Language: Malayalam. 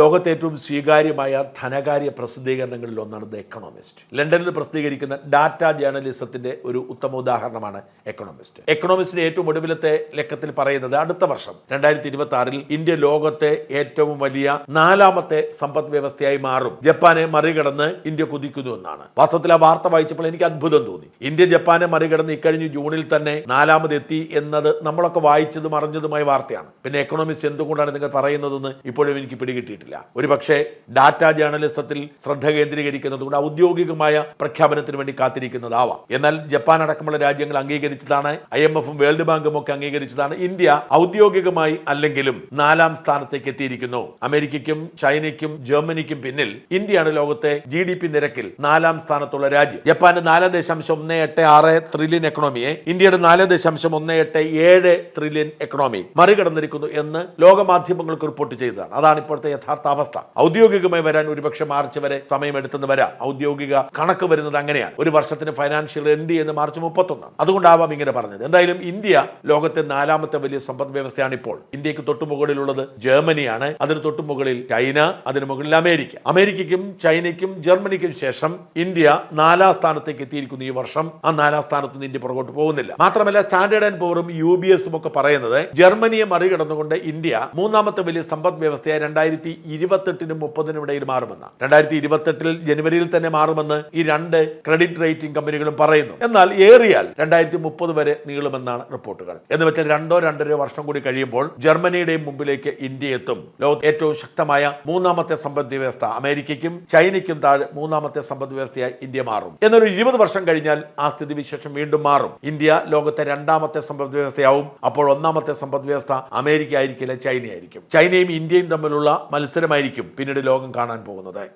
ലോകത്തെ ഏറ്റവും സ്വീകാര്യമായ ധനകാര്യ പ്രസിദ്ധീകരണങ്ങളിൽ ഒന്നാണ് ദ എക്കണോമിസ്റ്റ് ലണ്ടനിൽ പ്രസിദ്ധീകരിക്കുന്ന ഡാറ്റ ജേർണലിസത്തിന്റെ ഒരു ഉത്തമ ഉദാഹരണമാണ് എക്കണോമിസ്റ്റ് എക്കണോമിസ്റ്റിന്റെ ഏറ്റവും ഒടുവിലത്തെ ലക്കത്തിൽ പറയുന്നത് അടുത്ത വർഷം രണ്ടായിരത്തി ഇരുപത്തി ആറിൽ ഇന്ത്യ ലോകത്തെ ഏറ്റവും വലിയ നാലാമത്തെ സമ്പദ് വ്യവസ്ഥയായി മാറും. ജപ്പാനെ മറികടന്ന് ഇന്ത്യ കുതിക്കുന്നു എന്നാണ്. വാസ്തവത്തിൽ ആ വാർത്ത വായിച്ചപ്പോൾ എനിക്ക് അത്ഭുതം തോന്നി. ഇന്ത്യ ജപ്പാനെ മറികടന്ന് ഇക്കഴിഞ്ഞ ജൂണിൽ തന്നെ നാലാമതെത്തി എന്നത് നമ്മളൊക്കെ വായിച്ചതും അറിഞ്ഞതുമായ വാർത്തയാണ്. പിന്നെ എക്കണോമിസ്റ്റ് എന്തുകൊണ്ടാണ് നിങ്ങൾ പറയുന്നതെന്ന് ഇപ്പോഴും എനിക്ക് പിടികിട്ടിയിട്ടില്ല. ഒരു പക്ഷേ ഡാറ്റ ജേർണലിസത്തിൽ ശ്രദ്ധ കേന്ദ്രീകരിക്കുന്നതുകൊണ്ട് ഔദ്യോഗികമായ പ്രഖ്യാപനത്തിന് വേണ്ടി കാത്തിരിക്കുന്നതാവാം. എന്നാൽ ജപ്പാൻ അടക്കമുള്ള രാജ്യങ്ങൾ അംഗീകരിച്ചതാണ്. ഐ എം എഫും വേൾഡ് ബാങ്കും ഒക്കെ അംഗീകരിച്ചതാണ്. ഇന്ത്യ ഔദ്യോഗികമായി അല്ലെങ്കിലും നാലാം സ്ഥാനത്തേക്ക് എത്തിയിരിക്കുന്നു. അമേരിക്കയ്ക്കും ചൈനയ്ക്കും ജർമ്മനിക്കും പിന്നിൽ ഇന്ത്യയാണ് ലോകത്തെ ജി ഡി പി നിരക്കിൽ നാലാം സ്ഥാനത്തുള്ള രാജ്യം. ജപ്പാന്റെ നാല് ദശാംശം ഒന്ന് എട്ട് ആറ് ട്രില്യൺ എക്കണോമിയെ ഇന്ത്യയുടെ നാല് ദശാംശം ഒന്ന് എട്ട് ഏഴ് ട്രില്യൺ എക്കണോമി മറികടന്നിരിക്കുന്നു എന്ന് ലോകമാധ്യമങ്ങൾക്ക് റിപ്പോർട്ട് ചെയ്തതാണ്. അതാണ് ഇപ്പോഴത്തെ യഥാർത്ഥ അവസ്ഥ ഔദ്യോഗികമായി വരാൻ ഒരുപക്ഷെ മാർച്ച് വരെ സമയമെടുത്തെന്ന് വരാം. ഔദ്യോഗിക കണക്ക് വരുന്നത് അങ്ങനെയാണ്. ഒരു വർഷത്തിന് ഫൈനാൻഷ്യൽ എൻഡി എന്ന് മാർച്ച് മുപ്പത്തൊന്നാണ് അതുകൊണ്ടാവാം ഇങ്ങനെ പറഞ്ഞത്. എന്തായാലും ഇന്ത്യ ലോകത്തെ നാലാമത്തെ വലിയ സമ്പദ് വ്യവസ്ഥയാണ് ഇപ്പോൾ. ഇന്ത്യയ്ക്ക് തൊട്ടു മുകളിലുള്ളത് ജർമ്മനിയാണ്. അതിന് തൊട്ടു മുകളിൽ ചൈന അതിന് മുകളിൽ അമേരിക്ക. അമേരിക്കയ്ക്കും ചൈനയ്ക്കും ജർമ്മനിക്കും ശേഷം ഇന്ത്യ നാലാം സ്ഥാനത്തേക്ക് എത്തിയിരിക്കുന്നു ഈ വർഷം. ആ നാലാം സ്ഥാനത്ത് നിന്ന് ഇന്ത്യ പുറകോട്ട് പോകുന്നില്ല. മാത്രമല്ല സ്റ്റാൻഡേർഡ് ആൻഡ് പവറും യു ബി എസും ഒക്കെ പറയുന്നത് ജർമ്മനിയെ മറികടന്നുകൊണ്ട് ഇന്ത്യ മൂന്നാമത്തെ വലിയ സമ്പദ് വ്യവസ്ഥയായി രണ്ടായിരത്തി ഇരുപത്തെട്ടിനും മുപ്പതിനും ഇടയിൽ മാറുമെന്ന്. രണ്ടായിരത്തി ഇരുപത്തെട്ടിൽ ജനുവരിയിൽ തന്നെ മാറുമെന്ന് ഈ രണ്ട് ക്രെഡിറ്റ് റേറ്റിംഗ് കമ്പനികളും പറയുന്നു. എന്നാൽ ഏറിയാൽ രണ്ടായിരത്തി മുപ്പത് വരെ നീളുമെന്നാണ് റിപ്പോർട്ടുകൾ. എന്ന് വെച്ചാൽ രണ്ടോ രണ്ടര വർഷം കൂടി കഴിയുമ്പോൾ ജർമ്മനിയുടെയും മുമ്പിലേക്ക് ഇന്ത്യ എത്തും. ലോക ഏറ്റവും ശക്തമായ മൂന്നാമത്തെ സമ്പദ് വ്യവസ്ഥ അമേരിക്കയ്ക്കും ചൈനയ്ക്കും താഴെ മൂന്നാമത്തെ സമ്പദ് വ്യവസ്ഥയായി ഇന്ത്യ മാറും. എന്നൊരു ഇരുപത് വർഷം കഴിഞ്ഞാൽ ആ സ്ഥിതിവിശേഷം വീണ്ടും മാറും. ഇന്ത്യ ലോകത്തെ രണ്ടാമത്തെ സമ്പദ് വ്യവസ്ഥയാവും. അപ്പോൾ ഒന്നാമത്തെ സമ്പദ് വ്യവസ്ഥ അമേരിക്ക ആയിരിക്കില്ല ചൈനയായിരിക്കും. ചൈനയും ഇന്ത്യയും തമ്മിലുള്ള മത്സരമായിരിക്കും പിന്നീട് ലോകം കാണാൻ പോകുന്നത്.